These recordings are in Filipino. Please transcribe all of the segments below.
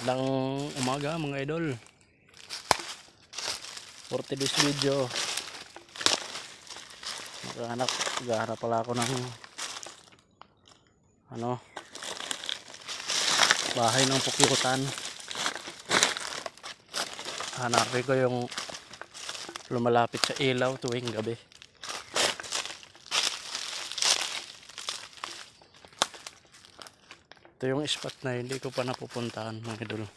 Magandang umaga mga idol. For today's video, maghanap, maghanap pala ako ng ano, bahay ng pukyutan. Hanapin ko yung lumalapit sa ilaw tuwing gabi. Ito yung spot na hindi ko pa napupuntahan mga idol.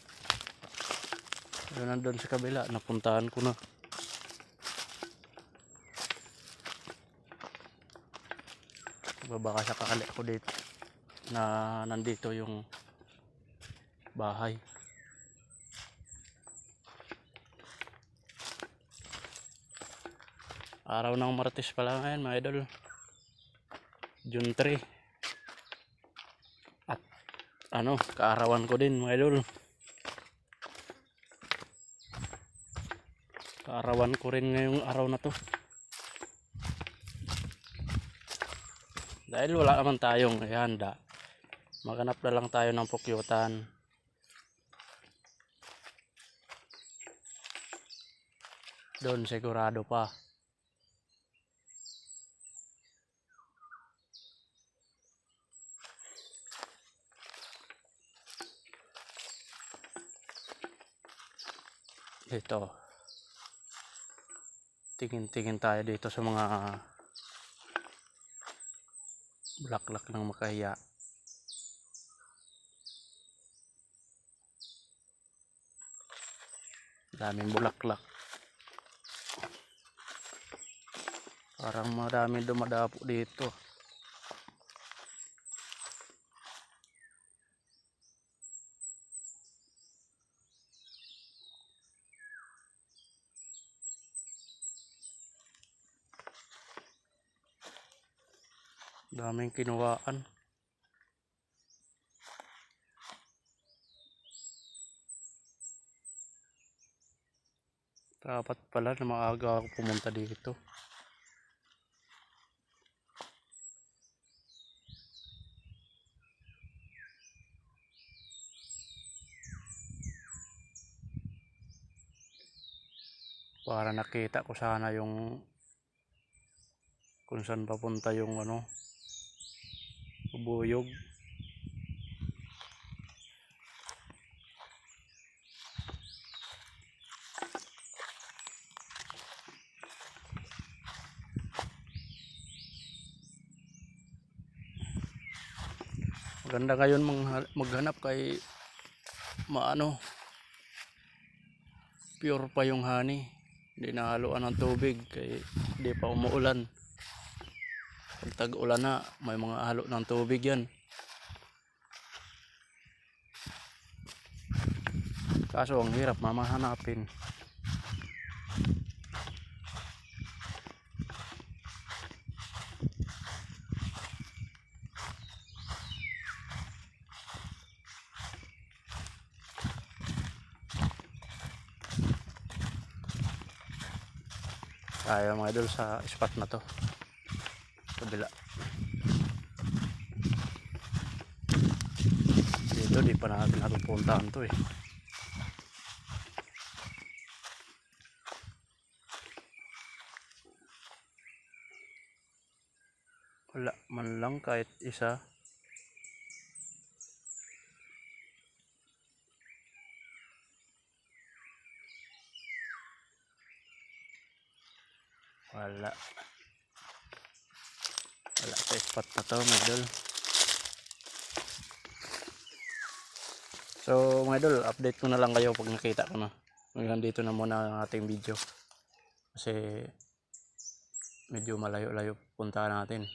Yun nandun sa kabila, napuntahan ko na. Baka sakali ako dito na nandito yung bahay. Araw ng Martes pala ngayon mga idol. June 3 ano, kaarawan ko din mga idol. Kaarawan ko rin ngayong araw na to. Dahil wala naman tayong ihanda. Maghanap na lang tayo ng pukyutan. Doon sigurado pa. Dito. Tingin-tingin tayo dito sa mga bulaklak ng makahiya. Daming bulaklak. Parang marami dumadapo dito. Daming kinuhaan. Dapat pala na maaga ako pumunta dito. Para nakita ko sana yung kung saan papunta yung ano bubuyog maganda mangha- maghanap kay maano. Pure pa yung honey. Hindi nahaluan ng tubig kay hindi pa umuulan pag tag-ulan na, may mga halo ng tubig yan. Kaso ang hirap mamahanapin. Tayo mga idol sa spot na to kabila. Dito di pa natin napupuntahan to eh. Wala man lang kahit isa. Wala wala sa spot na to mga so mga idol update ko na lang kayo pag nakita ko na. Hanggang dito na muna ang ating video. Kasi medyo malayo-layo punta natin